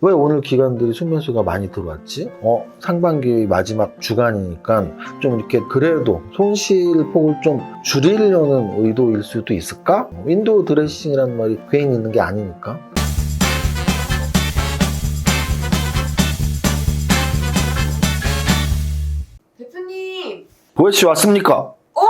왜 오늘 기관들이 순매수가 많이 들어왔지? 어, 상반기 마지막 주간이니까 좀 이렇게 그래도 손실 폭을 좀 줄이려는 의도일 수도 있을까? 윈도우 드레싱이라는 말이 괜히 있는 게 아니니까. 대표님! 보혜씨 왔습니까? 어?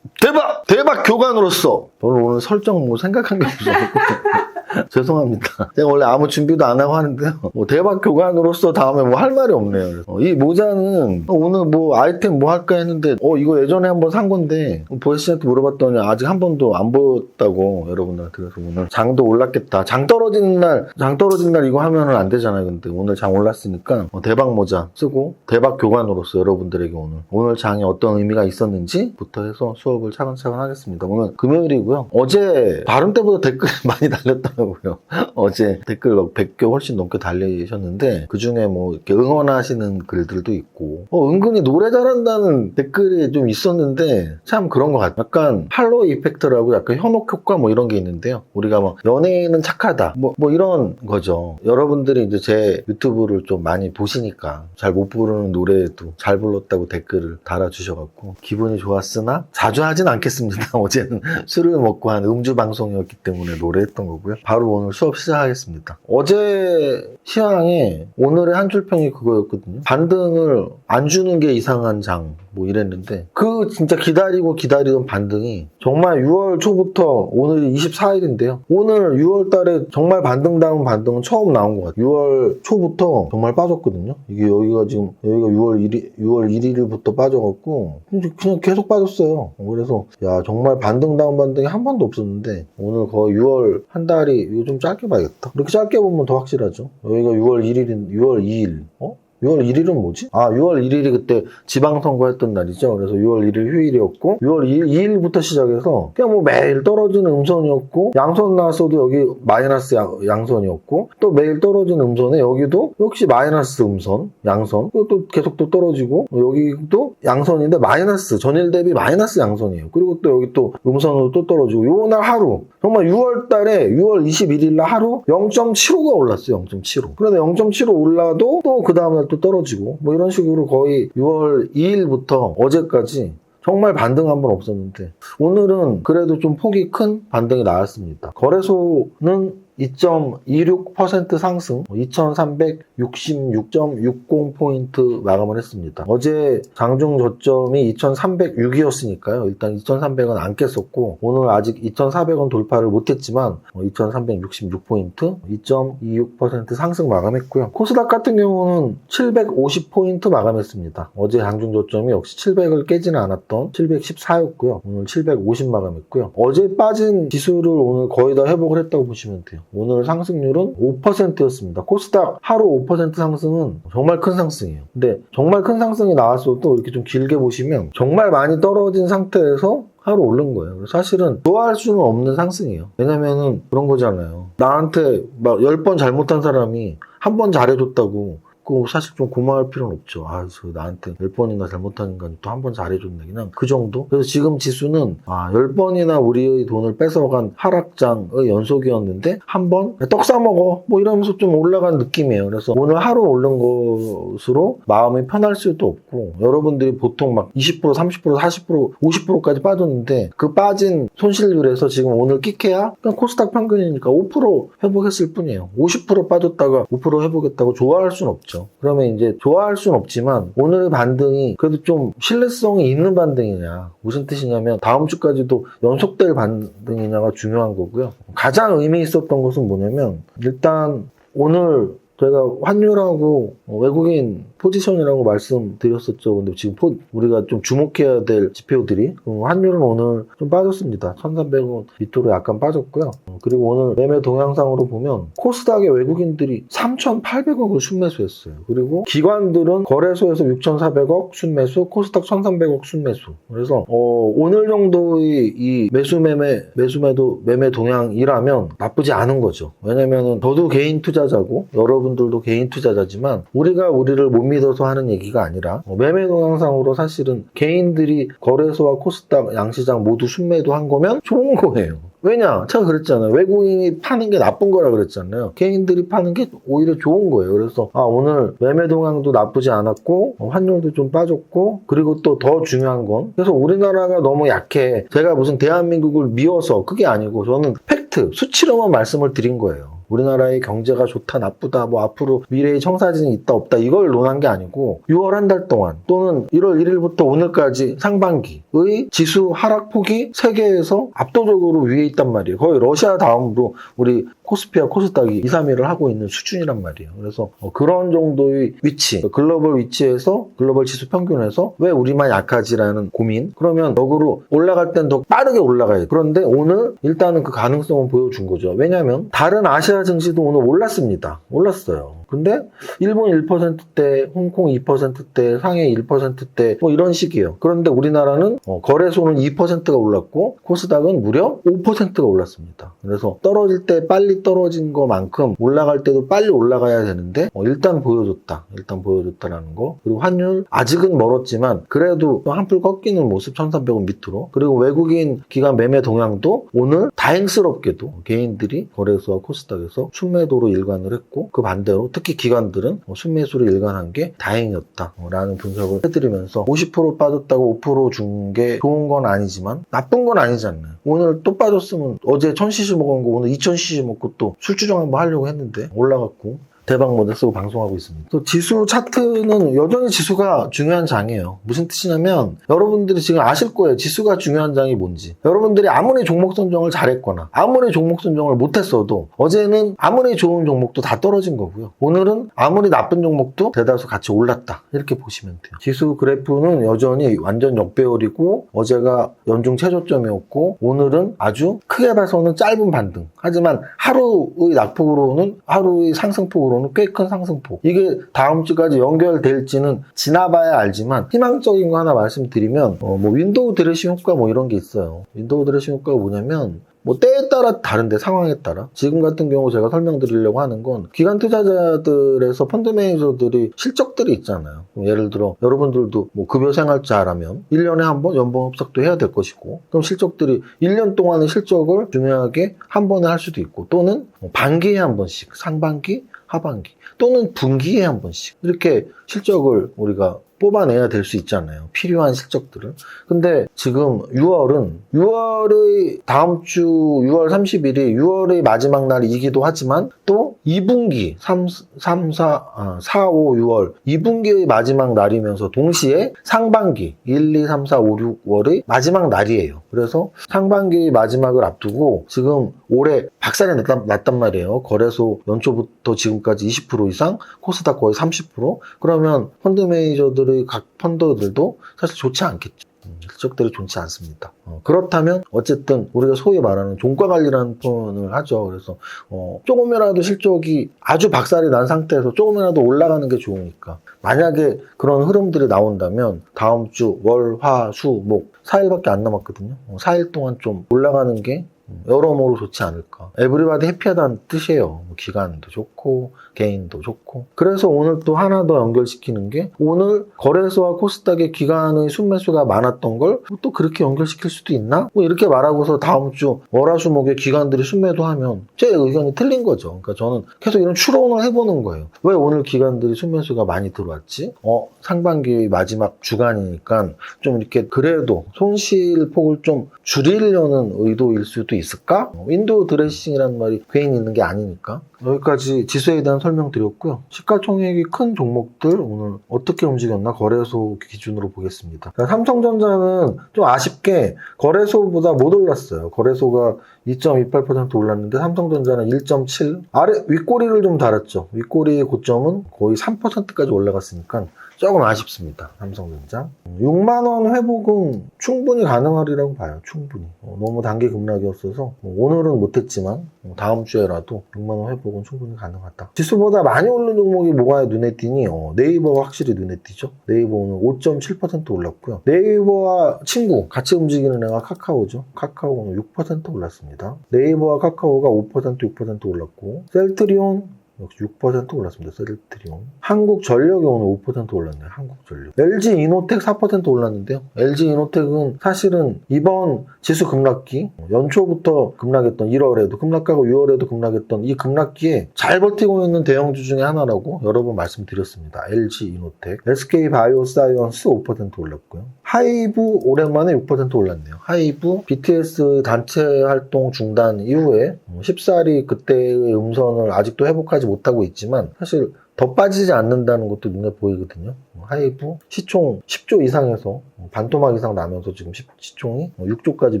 대박! 대박 교관으로서! 저는 오늘 설정 뭐 생각한 게 없어요. 죄송합니다. 제가 원래 아무 준비도 안 하고 하는데요. 뭐 대박 교관으로서 다음에 뭐 할 말이 없네요. 어, 이 모자는 오늘 뭐 아이템 뭐 할까 했는데 어 이거 예전에 한번 산 건데 보혜 씨한테 물어봤더니 아직 한 번도 안 보였다고 여러분들 그래서 오늘 장도 올랐겠다. 장 떨어지는 날, 장 떨어지는 날 이거 하면은 안 되잖아요. 근데 오늘 장 올랐으니까 어, 대박 모자 쓰고 대박 교관으로서 여러분들에게 오늘 오늘 장에 어떤 의미가 있었는지부터 해서 수업을 차근차근 하겠습니다. 오늘 금요일이고요. 어제 발음 때보다 댓글 많이 달렸 더라고요. 어제 댓글 막 100개 훨씬 넘게 달리셨는데 그 중에 뭐 이렇게 응원하시는 글들도 있고 어, 은근히 노래 잘한다는 댓글이 좀 있었는데 참 그런 것 같아요. 약간 할로 이펙트라고 약간 현혹 효과 뭐 이런 게 있는데요. 우리가 막 연예인은 착하다 뭐, 뭐 이런 거죠. 여러분들이 이제 제 유튜브를 좀 많이 보시니까 잘 못 부르는 노래도 잘 불렀다고 댓글을 달아주셔갖고 기분이 좋았으나 자주 하진 않겠습니다. 어제는 술을 먹고 한 음주 방송이었기 때문에 노래했던 거고요. 바로 오늘 수업 시작하겠습니다. 어제 시황에 오늘의 한 줄평이 그거였거든요. 반등을 안 주는 게 이상한 장. 뭐 이랬는데 그 진짜 기다리고 기다리던 반등이 정말 6월 초부터 오늘이 24일인데요. 오늘 6월 달에 정말 반등다운 반등은 처음 나온 것 같아요. 6월 초부터 정말 빠졌거든요. 이게 여기가 지금 여기가 6월 1일 6월 1일부터 빠져갖고 그냥 계속 빠졌어요. 그래서 야 정말 반등다운 반등이 한 번도 없었는데 오늘 거의 6월 한 달이 이거 좀 짧게 봐야겠다. 이렇게 짧게 보면 더 확실하죠. 여기가 6월 1일인 6월 2일 어? 6월 1일은 뭐지? 아, 6월 1일이 그때 지방선거 했던 날이죠. 그래서 6월 1일 휴일이었고, 6월 2일, 2일부터 시작해서 그냥 뭐 매일 떨어지는 음선이었고, 양선 나왔어도 여기 마이너스 양, 양선이었고, 또 매일 떨어지는 음선에 여기도 역시 마이너스 음선, 양선, 또 계속 또 떨어지고, 여기도 양선인데 마이너스, 전일 대비 마이너스 양선이에요. 그리고 또 여기 또 음선으로 또 떨어지고, 요 날 하루, 정말 6월 달에 6월 21일 날 하루 0.75가 올랐어요. 0.75. 그런데 0.75 올라도 또 그 다음날 또 떨어지고 뭐 이런 식으로 거의 6월 2일부터 어제까지 정말 반등 한 번 없었는데 오늘은 그래도 좀 폭이 큰 반등이 나왔습니다. 거래소는 2.26% 상승, 2366.60포인트 마감을 했습니다. 어제 장중 저점이 2306이었으니까요. 일단 2300은 안 깼었고, 오늘 아직 2400원 돌파를 못했지만, 2366포인트, 2.26% 상승 마감했고요. 코스닥 같은 경우는 750포인트 마감했습니다. 어제 장중 저점이 역시 700을 깨지는 않았던 714였고요. 오늘 750 마감했고요. 어제 빠진 지수를 오늘 거의 다 회복을 했다고 보시면 돼요. 오늘 상승률은 5%였습니다. 코스닥 하루 5% 상승은 정말 큰 상승이에요. 근데 정말 큰 상승이 나왔어도 이렇게 좀 길게 보시면 정말 많이 떨어진 상태에서 하루 오른 거예요. 사실은 좋아할 수는 없는 상승이에요. 왜냐면은 그런 거잖아요. 나한테 막 10번 잘못한 사람이 한 번 잘해줬다고 그 사실 좀 고마울 필요는 없죠. 아, 저 나한테 10번이나 잘못하니까 또한 번 잘해줬네. 그냥 그 정도? 그래서 지금 지수는 아, 10번이나 우리의 돈을 뺏어간 하락장의 연속이었는데 한 번 떡 싸먹어. 뭐 이러면서 좀 올라간 느낌이에요. 그래서 오늘 하루 오른 것으로 마음이 편할 수도 없고 여러분들이 보통 막 20%, 30%, 40%, 50%까지 빠졌는데 그 빠진 손실률에서 지금 오늘 끼케야 그냥 코스닥 평균이니까 5% 회복했을 뿐이에요. 50% 빠졌다가 5% 회복했다고 좋아할 수는 없죠. 그러면 이제 좋아할 수는 없지만 오늘의 반등이 그래도 좀 신뢰성이 있는 반등이냐 무슨 뜻이냐면 다음 주까지도 연속될 반등이냐가 중요한 거고요. 가장 의미 있었던 것은 뭐냐면 일단 오늘 제가 환율하고 외국인 포지션이라고 말씀드렸었죠. 근데 지금 포- 우리가 좀 주목해야 될 지표들이 음, 환율은 오늘 좀 빠졌습니다. 1,300원 밑으로 약간 빠졌고요. 어, 그리고 오늘 매매 동향상으로 보면 코스닥의 외국인들이 3,800억을 순매수했어요. 그리고 기관들은 거래소에서 6,400억 순매수, 코스닥 1,300억 순매수. 그래서 어, 오늘 정도의 이 매수 매매 매수 매도 매매 동향이라면 나쁘지 않은 거죠. 왜냐면은 저도 개인 투자자고 여러분 들도 개인 투자자지만 우리가 우리를 못 믿어서 하는 얘기가 아니라 어, 매매 동향상으로 사실은 개인들이 거래소와 코스닥 양시장 모두 순매도 한 거면 좋은 거예요. 왜냐? 제가 그랬잖아요. 외국인이 파는 게 나쁜 거라 그랬잖아요. 개인들이 파는 게 오히려 좋은 거예요. 그래서 아 오늘 매매 동향도 나쁘지 않았고 어, 환율도 좀 빠졌고 그리고 또 더 중요한 건 그래서 우리나라가 너무 약해. 제가 무슨 대한민국을 미워서 그게 아니고 저는 팩트 수치로만 말씀을 드린 거예요. 우리나라의 경제가 좋다 나쁘다 뭐 앞으로 미래의 청사진이 있다 없다 이걸 논한 게 아니고 6월 한 달 동안 또는 1월 1일부터 오늘까지 상반기의 지수 하락폭이 세계에서 압도적으로 위에 있단 말이에요. 거의 러시아 다음으로 우리 코스피와 코스닥이 2, 3위를 하고 있는 수준이란 말이에요. 그래서 어, 그런 정도의 위치, 글로벌 위치에서 글로벌 지수 평균에서 왜 우리만 약하지라는 고민. 그러면 역으로 올라갈 땐 더 빠르게 올라가야 돼. 그런데 오늘 일단은 그 가능성은 보여준 거죠. 왜냐하면 다른 아시아 증시도 오늘 올랐습니다. 올랐어요. 근데 일본 1%대, 홍콩 2%대, 상해 1%대 뭐 이런 식이에요. 그런데 우리나라는 어, 거래소는 2%가 올랐고 코스닥은 무려 5%가 올랐습니다. 그래서 떨어질 때 빨리 떨어진 것만큼 올라갈 때도 빨리 올라가야 되는데 어, 일단 보여줬다. 일단 보여줬다라는 거. 그리고 환율 아직은 멀었지만 그래도 또 한풀 꺾이는 모습 1300원 밑으로. 그리고 외국인 기관 매매 동향도 오늘 다행스럽게도 개인들이 거래소와 코스닥에서 순매도로 일관을 했고 그 반대로 특히 기관들은 어, 순매수로 일관한 게 다행이었다라는 분석을 해드리면서 50% 빠졌다고 5%준 게 좋은 건 아니지만 나쁜 건 아니잖아요. 오늘 또 빠졌으면 어제 1000cc 먹은 거 오늘 2000cc 먹고 또 술주정 한번 하려고 했는데 올라갔고 대박 모델 쓰고 방송하고 있습니다. 또 지수 차트는 여전히 지수가 중요한 장이에요. 무슨 뜻이냐면 여러분들이 지금 아실 거예요. 지수가 중요한 장이 뭔지. 여러분들이 아무리 종목 선정을 잘했거나 아무리 종목 선정을 못했어도 어제는 아무리 좋은 종목도 다 떨어진 거고요. 오늘은 아무리 나쁜 종목도 대다수 같이 올랐다. 이렇게 보시면 돼요. 지수 그래프는 여전히 완전 역배열이고 어제가 연중 최저점이었고 오늘은 아주 크게 봐서는 짧은 반등. 하지만 하루의 낙폭으로는 하루의 상승폭으로 꽤 큰 상승폭. 이게 다음 주까지 연결될지는 지나봐야 알지만 희망적인 거 하나 말씀드리면 어, 뭐 윈도우 드레싱 효과 뭐 이런 게 있어요. 윈도우 드레싱 효과가 뭐냐면 뭐 때에 따라 다른데 상황에 따라 지금 같은 경우 제가 설명드리려고 하는 건 기관 투자자들에서 펀드 매니저들이 실적들이 있잖아요. 예를 들어 여러분들도 뭐 급여 생활자라면 1년에 한 번 연봉 흡삭도 해야 될 것이고 그럼 실적들이 1년 동안의 실적을 중요하게 한 번에 할 수도 있고 또는 뭐 반기에 한 번씩 상반기 하반기 또는 분기에 한 번씩 이렇게 실적을 우리가 뽑아내야 될 수 있잖아요. 필요한 실적들을. 근데 지금 6월은 6월의 다음 주 6월 30일이 6월의 마지막 날이기도 하지만 또 2분기 3, 3 4, 아, 4, 5, 6월 2분기의 마지막 날이면서 동시에 상반기 1, 2, 3, 4, 5, 6월의 마지막 날이에요. 그래서 상반기 마지막을 앞두고 지금 올해 박살이 났단, 났단 말이에요. 거래소 연초부터 지금까지 20% 이상, 코스닥 거의 30%. 그러면 펀드 매니저들의 각 펀드들도 사실 좋지 않겠죠. 음, 실적들이 좋지 않습니다. 어, 그렇다면 어쨌든 우리가 소위 말하는 종가 관리라는 표현을 하죠. 그래서 어, 조금이라도 실적이 아주 박살이 난 상태에서 조금이라도 올라가는 게 좋으니까 만약에 그런 흐름들이 나온다면 다음 주 월, 화, 수, 목 4일밖에 안 남았거든요. 어, 4일 동안 좀 올라가는 게 여러모로 좋지 않을까. 에브리바디 해피하다는 뜻이에요. 뭐 기간도 좋고 개인도 좋고. 그래서 오늘 또 하나 더 연결시키는 게 오늘 거래소와 코스닥의 기간의 순매수가 많았던 걸 또 그렇게 연결시킬 수도 있나? 뭐 이렇게 말하고서 다음 주 월화수목에 기관들이 순매도 하면 제 의견이 틀린 거죠. 그러니까 저는 계속 이런 추론을 해보는 거예요. 왜 오늘 기관들이 순매수가 많이 들어왔지? 어 상반기 마지막 주간이니까 좀 이렇게 그래도 손실 폭을 좀 줄이려는 의도일 수도 있을까? 윈도우 드레싱이라는 말이 괜히 있는 게 아니니까. 여기까지 지수에 대한 설명 드렸고요. 시가총액이 큰 종목들 오늘 어떻게 움직였나 거래소 기준으로 보겠습니다. 삼성전자는 좀 아쉽게 거래소보다 못 올랐어요. 거래소가 2.28% 올랐는데 삼성전자는 1.7 아래 윗꼬리를 좀 달았죠. 윗꼬리의 고점은 거의 3%까지 올라갔으니까 조금 아쉽습니다. 삼성전자. 6만원 회복은 충분히 가능하리라고 봐요. 충분히. 어, 너무 단기 급락이었어서 뭐 오늘은 못했지만 뭐 다음 주에라도 6만원 회복은 충분히 가능하다. 지수보다 많이 오른 종목이 뭐가 눈에 띄니 어, 네이버가 확실히 눈에 띄죠. 네이버 오늘 5.7% 올랐고요. 네이버와 친구 같이 움직이는 애가 카카오죠. 카카오 오늘 6% 올랐습니다. 네이버와 카카오가 5% 6% 올랐고 셀트리온 역시 6% 올랐습니다. 셀트리온. 한국전력이 오늘 5% 올랐네요. 한국전력. LG 이노텍 4% 올랐는데요. LG 이노텍은 사실은 이번 지수 급락기 연초부터 급락했던 1월에도 급락하고 6월에도 급락했던 이 급락기에 잘 버티고 있는 대형주 중에 하나라고 여러 번 말씀드렸습니다. LG 이노텍, SK 바이오사이언스 5% 올랐고요. 하이브 오랜만에 6% 올랐네요. 하이브 BTS 단체 활동 중단 이후에 14리 그때의 음선을 아직도 회복하지 못하고 있지만 사실 더 빠지지 않는다는 것도 눈에 보이거든요. 하이브 시총 10조 이상에서 반토막 이상 나면서 지금 시- 시총이 6조까지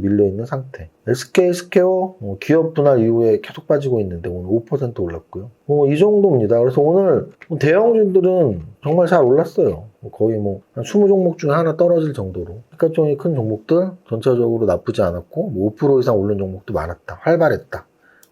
밀려있는 상태. SK 스퀘어 어, 기업 분할 이후에 계속 빠지고 있는데 오늘 5% 올랐고요. 뭐 이 정도입니다. 그래서 오늘 대형주들은 정말 잘 올랐어요. 거의 뭐 한 20종목 중에 하나 떨어질 정도로 시가총이 큰 종목들 전체적으로 나쁘지 않았고 뭐5% 이상 오른 종목도 많았다. 활발했다.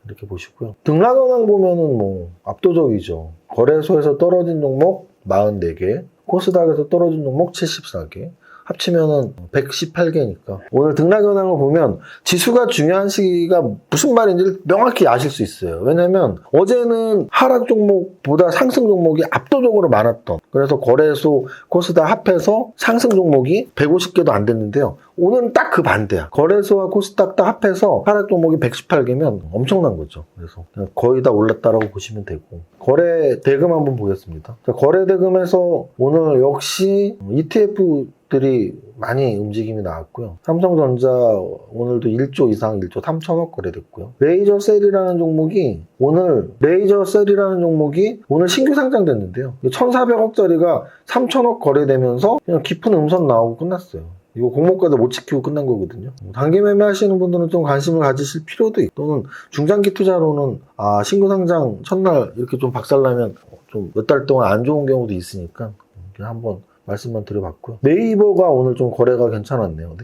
이렇게 보시고요. 등락 현황 보면은 뭐 압도적이죠. 거래소에서 떨어진 종목 44개, 코스닥에서 떨어진 종목 74개, 합치면은 118개니까. 오늘 등락 현황을 보면 지수가 중요한 시기가 무슨 말인지 명확히 아실 수 있어요. 왜냐면 어제는 하락 종목보다 상승 종목이 압도적으로 많았던 그래서 거래소 코스닥 합해서 상승 종목이 150개도 안 됐는데요. 오늘은 딱 그 반대야. 거래소와 코스닥 다 합해서 하락 종목이 118개면 엄청난 거죠. 그래서 거의 다 올랐다라고 보시면 되고 거래 대금 한번 보겠습니다. 자, 거래 대금에서 오늘 역시 ETF 들이 많이 움직임이 나왔고요. 삼성전자 오늘도 1조 이상 1조 3천억 거래됐고요. 레이저 셀이라는 종목이 오늘 레이저 셀이라는 종목이 오늘 신규 상장됐는데요. 1,400억짜리가 3천억 거래되면서 그냥 깊은 음선 나오고 끝났어요. 이거 공모가도 못 지키고 끝난 거거든요. 단기 매매 하시는 분들은 좀 관심을 가지실 필요도 있고, 또는 중장기 투자로는, 아, 신규 상장 첫날 이렇게 좀 박살나면 좀 몇 달 동안 안 좋은 경우도 있으니까, 한번 말씀만 드려봤고요. 네이버가 오늘 좀 거래가 괜찮았네요.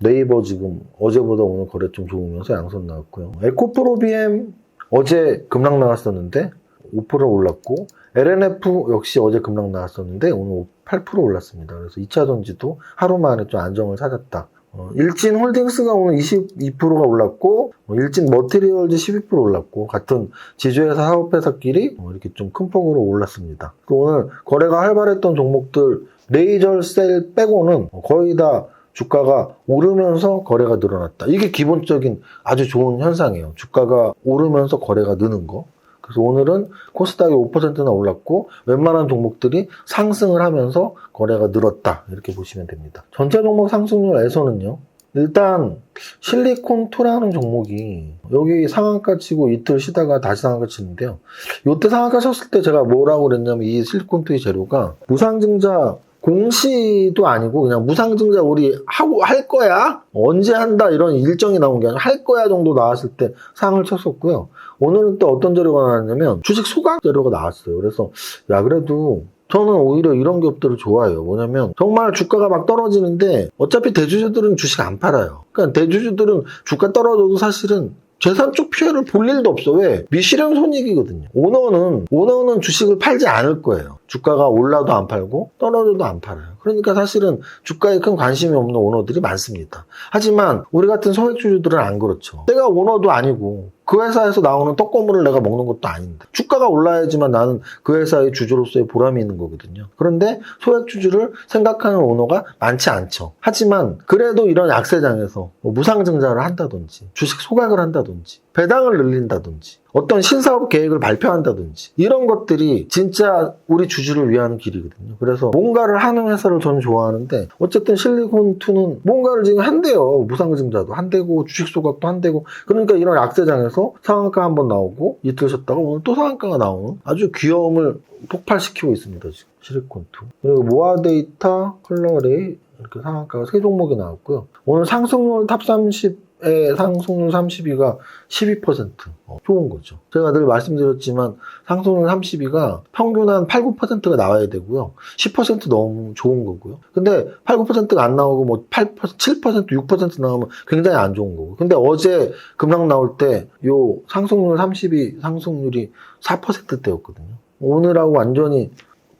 네이버 지금 어제보다 오늘 거래 좀 좋으면서 양선 나왔고요. 에코프로 BM 어제 급락 나왔었는데 5% 올랐고 LNF 역시 어제 급락 나왔었는데 오늘 8% 올랐습니다. 그래서 2차 전지도 하루 만에 좀 안정을 찾았다. 어, 일진 홀딩스가 오늘 22%가 올랐고 어, 일진 머티리얼즈 12% 올랐고 같은 지주회사 사업회사끼리 어, 이렇게 좀 큰 폭으로 올랐습니다. 또 오늘 거래가 활발했던 종목들 레이저 셀 빼고는 거의 다 주가가 오르면서 거래가 늘어났다. 이게 기본적인 아주 좋은 현상이에요. 주가가 오르면서 거래가 느는 거. 그래서 오늘은 코스닥이 5%나 올랐고 웬만한 종목들이 상승을 하면서 거래가 늘었다. 이렇게 보시면 됩니다. 전체 종목 상승률에서는요. 일단 실리콘2라는 종목이 여기 상한가 치고 이틀 쉬다가 다시 상한가 치는데요. 이때 상한가 쳤을 때 제가 뭐라고 그랬냐면 이 실리콘2의 재료가 무상증자 공시도 아니고 그냥 무상증자 우리 하고 할 거야 언제 한다 이런 일정이 나온 게 아니라 할 거야 정도 나왔을 때 상을 쳤었고요. 오늘은 또 어떤 재료가 나왔냐면 주식 소각 재료가 나왔어요. 그래서 야 그래도 저는 오히려 이런 기업들을 좋아해요. 뭐냐면 정말 주가가 막 떨어지는데 어차피 대주주들은 주식 안 팔아요. 그러니까 대주주들은 주가 떨어져도 사실은 재산 쪽 피해를 볼 일도 없어. 왜? 미실현 손익이거든요. 오너는, 오너는 주식을 팔지 않을 거예요. 주가가 올라도 안 팔고 떨어져도 안 팔아요. 그러니까 사실은 주가에 큰 관심이 없는 오너들이 많습니다. 하지만 우리 같은 소액주주들은 안 그렇죠. 내가 오너도 아니고 그 회사에서 나오는 떡고물을 내가 먹는 것도 아닌데 주가가 올라야지만 나는 그 회사의 주주로서의 보람이 있는 거거든요. 그런데 소액 주주를 생각하는 오너가 많지 않죠. 하지만 그래도 이런 약세장에서 뭐 무상증자를 한다든지 주식 소각을 한다든지 배당을 늘린다든지 어떤 신사업 계획을 발표한다든지 이런 것들이 진짜 우리 주주를 위한 길이거든요. 그래서 뭔가를 하는 회사를 저는 좋아하는데 어쨌든 실리콘2는 뭔가를 지금 한대요. 무상증자도 한대고 주식 소각도 한대고 그러니까 이런 약세장에서 상한가 한번 나오고 이틀 쉬었다가 오늘 또 상한가가 나오는 아주 귀여움을 폭발시키고 있습니다. 지금 실리콘2 그리고 모아데이터, 컬러레이 이렇게 상한가가 세 종목이 나왔고요. 오늘 상승률 탑30 의 상승률 32가 12% 어, 좋은 거죠. 제가 늘 말씀드렸지만 상승률 32가 평균 한 8, 9%가 나와야 되고요. 10% 너무 좋은 거고요. 근데 8, 9%가 안 나오고 뭐 8%, 7%, 6% 나오면 굉장히 안 좋은 거고. 근데 어제 급락 나올 때 요 상승률 32 상승률이 4%대였거든요. 오늘하고 완전히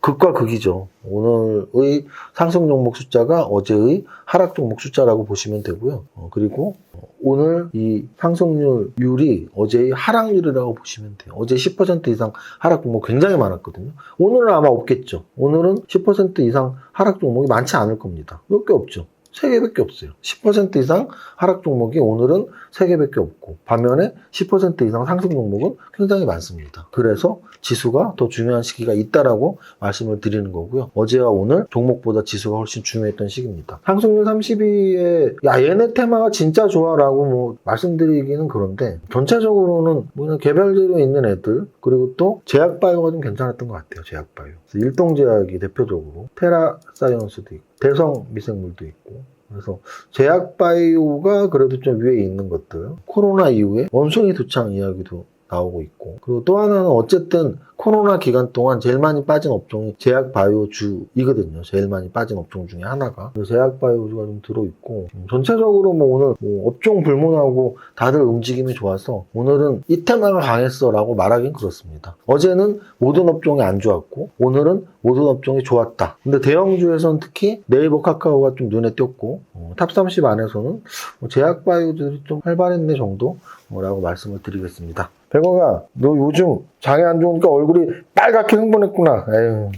극과 극이죠. 오늘의 상승 종목 숫자가 어제의 하락 종목 숫자라고 보시면 되고요. 어, 그리고 오늘 이 상승률이 어제의 하락률이라고 보시면 돼요. 어제 10% 이상 하락 종목 굉장히 많았거든요. 오늘은 아마 없겠죠. 오늘은 10% 이상 하락 종목이 많지 않을 겁니다. 몇 개 없죠. 3개밖에 없어요. 10% 이상 하락 종목이 오늘은 3개밖에 없고 반면에 10% 이상 상승 종목은 굉장히 많습니다. 그래서 지수가 더 중요한 시기가 있다라고 말씀을 드리는 거고요. 어제와 오늘 종목보다 지수가 훨씬 중요했던 시기입니다. 상승률 32에 야 얘네 테마가 진짜 좋아라고 뭐 말씀드리기는 그런데 전체적으로는 뭐 개별적으로 있는 애들 그리고 또 제약바이오가 좀 괜찮았던 것 같아요. 제약바이오. 일동제약이 대표적으로 테라사이언스도 있고 대성 미생물도 있고. 그래서 제약바이오가 그래도 좀 위에 있는 것들. 코로나 이후에 원숭이 두창 이야기도 나오고 있고 그리고 또 하나는 어쨌든 코로나 기간 동안 제일 많이 빠진 업종이 제약바이오주이거든요. 제일 많이 빠진 업종 중에 하나가 제약바이오주가 좀 들어있고 음, 전체적으로 뭐 오늘 뭐 업종 불문하고 다들 움직임이 좋아서 오늘은 이 테마가 강했어라고 말하긴 그렇습니다. 어제는 모든 업종이 안 좋았고 오늘은 모든 업종이 좋았다. 근데 대형주에서는 특히 네이버 카카오가 좀 눈에 띄었고 어, 탑30 안에서는 뭐 제약바이오들이 좀 활발했네 정도라고 말씀을 드리겠습니다. 백호가 너 요즘 장애 안 좋으니까 얼굴이 빨갛게 흥분했구나. 에휴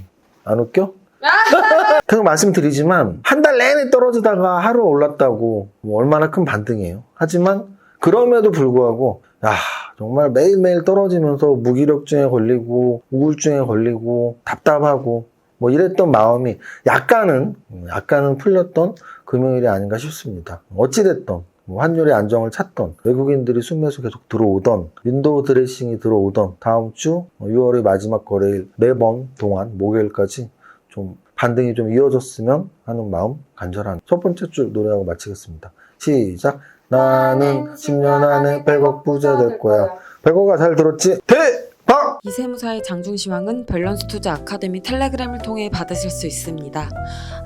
안 웃겨? 계속 말씀드리지만 한 달 내내 떨어지다가 하루 올랐다고 뭐 얼마나 큰 반등이에요. 하지만 그럼에도 불구하고 야 정말 매일매일 떨어지면서 무기력증에 걸리고 우울증에 걸리고 답답하고 뭐 이랬던 마음이 약간은 약간은 풀렸던 금요일이 아닌가 싶습니다. 어찌됐던 뭐 환율의 안정을 찾던 외국인들이 순매수 계속 들어오던 윈도우 드레싱이 들어오던 다음 주 6월의 마지막 거래일 매번 동안 목요일까지 좀 반등이 좀 이어졌으면 하는 마음 간절한 첫 번째 줄 노래하고 마치겠습니다. 시작. 나는 10년 안에 100억 부자 될 거야. 100억가 잘 들었지? 대박! 이세무사의 장중시황은 밸런스 투자 아카데미 텔레그램을 통해 받으실 수 있습니다.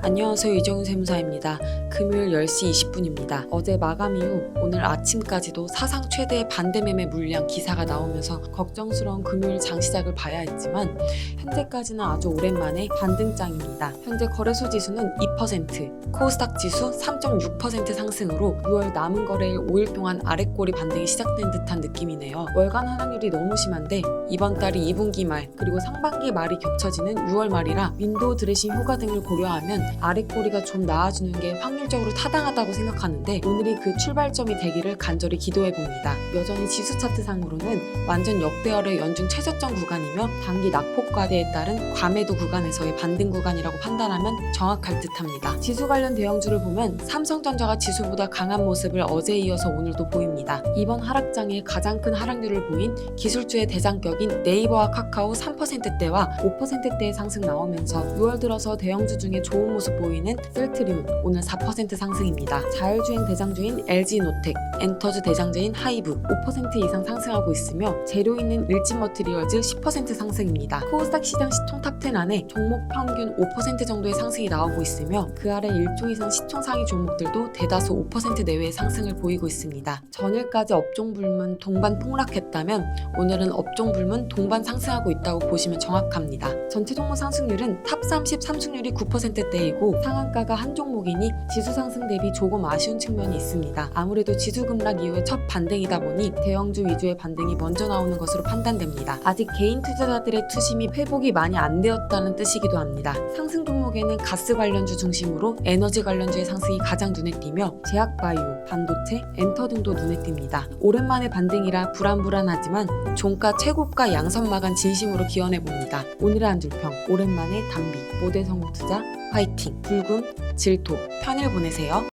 안녕하세요. 이정훈 세무사입니다. 금요일 10시 20분입니다. 어제 마감 이후 오늘 아침까지도 사상 최대의 반대매매 물량 기사가 나오면서 걱정스러운 금요일 장 시작을 봐야 했지만 현재까지는 아주 오랜만에 반등장입니다. 현재 거래소 지수는 2%, 코스닥 지수 3.6% 상승으로 6월 남은 거래일 5일 동안 아래꼬리 반등이 시작된 듯한 느낌이네요. 월간 하락률이 너무 심한데 이번 달이 2분기 말 그리고 상반기 말이 겹쳐지는 6월 말이라 윈도우 드레싱 효과 등을 고려하면 아래꼬리가 좀 나아지는 게 확률적으로 타당하다고 생각하는데 오늘이 그 출발점이 되기를 간절히 기도해 봅니다. 여전히 지수 차트상으로는 완전 역대열의 연중 최저점 구간이며 단기 낙폭 과대에 따른 과매도 구간에서의 반등 구간이라고 판단하면 정확할 듯합니다. 지수 관련 대형주를 보면 삼성전자가 지수보다 강한 모습을 어제에 이어서 오늘도 보입니다. 이번 하락장에 가장 큰 하락률을 보인 기술주의 대장격인 네이 버와 카카오 3%대와 5%대의 상승 나오면서 6월 들어서 대형주 중에 좋은 모습 보이는 셀트리온 오늘 4% 상승입니다. 자율주행 대장주인 LG노텍, 엔터즈 대장주인 하이브 5% 이상 상승하고 있으며 재료 있는 일진 머티리얼즈 10% 상승입니다. 코스닥 시장 시총 탑10 안에 종목 평균 5% 정도의 상승이 나오고 있으며 그 아래 1조 이상 시총 상위 종목들도 대다수 5% 내외의 상승을 보이고 있습니다. 전일까지 업종 불문 동반 폭락했다면 오늘은 업종 불문 동반 상승하고 있다고 보시면 정확합니다. 전체 종목 상승률은 탑 30 상승률이 9%대이고 상한가가 한 종목이니 지수 상승 대비 조금 아쉬운 측면이 있습니다. 아무래도 지수 급락 이후의 첫 반등이다 보니 대형주 위주의 반등이 먼저 나오는 것으로 판단됩니다. 아직 개인 투자자들의 투심이 회복이 많이 안 되었다는 뜻이기도 합니다. 상승 종목에는 가스 관련주 중심으로 에너지 관련주의 상승이 가장 눈에 띄며 제약바이오, 반도체, 엔터 등도 눈에 띕니다. 오랜만에 반등이라 불안불안하지만 종가 최고가 양선 마감 진심으로 기원해 봅니다. 오늘의 한 줄평 오랜만에 담비 모델 성공 투자 화이팅 불금 질토 편일 보내세요.